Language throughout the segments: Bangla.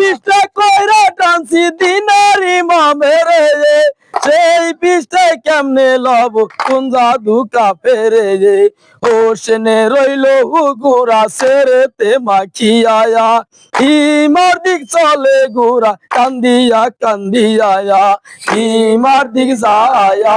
পিসটা কইরা টানছি দিনার ইমামের রে সেই পিসটাই কেমনে লব, কোন জাদু কাপেরে? ও সেনে রইল হুগুরা সেরেতে মাখিয়ায়া ইমার দিক চলে গুরা কান্দিয়া কান্দিয়া ইমার দিক যায়া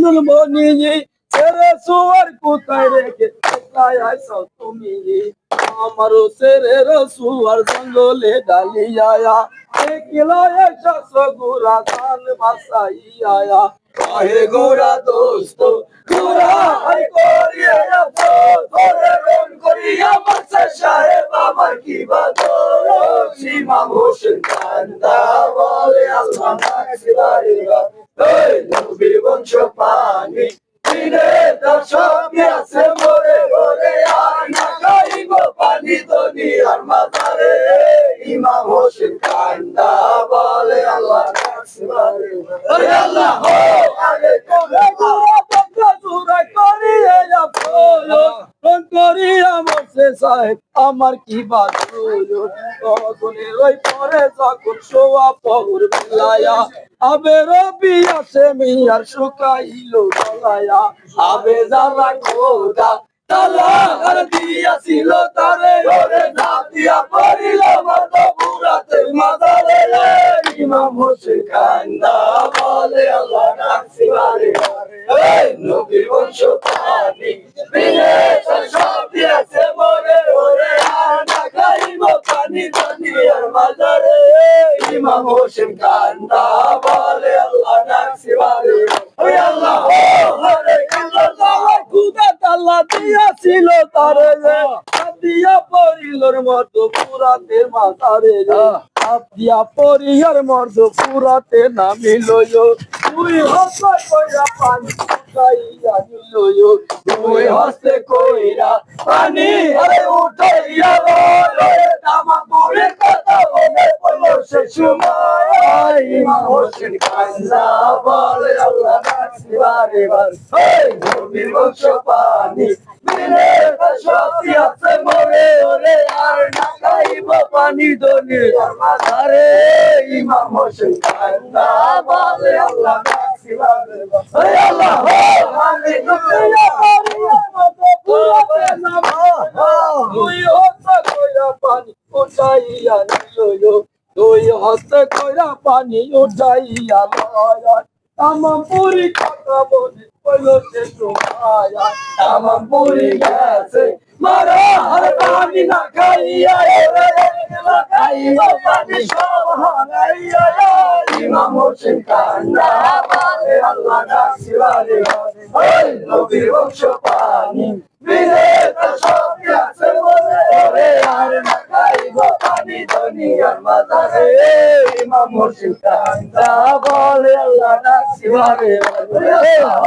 কওয়া দুলদুল মনিজি ছেড়ে সুয়ার কোথায় রেখে কোথায় আইসো তুমি আমারও সেরে রসুয়ার জঙ্গলে ডালিয়া একলা এসা সগুরা ধান বাসাইয়া কাহে গোরা দোস্ত গোরা হাই করিয়া যাবো তোরে রন করিয়া বাসা সাহেব আমার কি বাদো সীমা হোসেন কান্দা বলে আল্লাহ মাকসিবারে এই নবীর বংশ পানি, দিনে তার সবই আছে মোরে ঘরে আর না খাইব পানি দুনিয়ার মাথারে ইমাম হোসেন কান্দা বলে আল্লাহ আল্লাহ হো আগে কোনে গোরা বন্ধা জুরা করিয়ে যাব রং করিয়া সাহেব আমার কি বাদ ওই পরে যখন শোয়া পহুর বেলায়া আবে রবি আসে মিয়ার শুকাইল গলায়া, আবে জ্বালা খোদা কান্দা বলে তার সব দিয়েছে মরে ওরে আর না খাইব পানি দুনিয়ার মাজারে ইমাম হোসেন কান্দা বলে আল্লাহ ডাকছি বারে ওই আল্লাহ ও হরে আল্লাহ খুদা তাল্লা দিয়াছিল তারে। রে দিয়া পরিলর মতো পুরাতে মাথারে রে দিয়া পরিয়ার মতো পুরাতে নামিল তুই হস্তে কইরা পানি উঠাইয়া নিল তুই হস্তে কইরা পানি আরে উঠাইয়া বলে তামা পুরে কথা বলে বলো সে সময়। ইমাম হোসেন কান্দা বলে আল্লাহ নাসি বারে এই নবীর বংশ পানি মিলে সত্যি আছে মরে ওরে আর না খাইব পানি দনি আরে ইমাম হোসেন কান্দা বলে আল্লাহ নাসি বারে ওরে আল্লাহ আমি দুনিয়া পারিয়া মতো পুরাতে নামা তুই হত্যা কইরা পানি উঠাইয়া নিল তুই হত্যা কইরা পানি উঠাইয়া লয় তামাম পুরি কথা বলে বলো সে তোমায়া। তামাম পুরি গেছে, মারা আর পানি না খাইয়া রে। না খাইয়া পানি সব হারাইয়া ইমাম হোসেন কান্না বলে আল্লাহ নাসিবারে ওই নবীর বংশ পানি বিনে তার সব গেছে। হোসেন বলে আল্লাহ নাসিবারে আল্লাহ!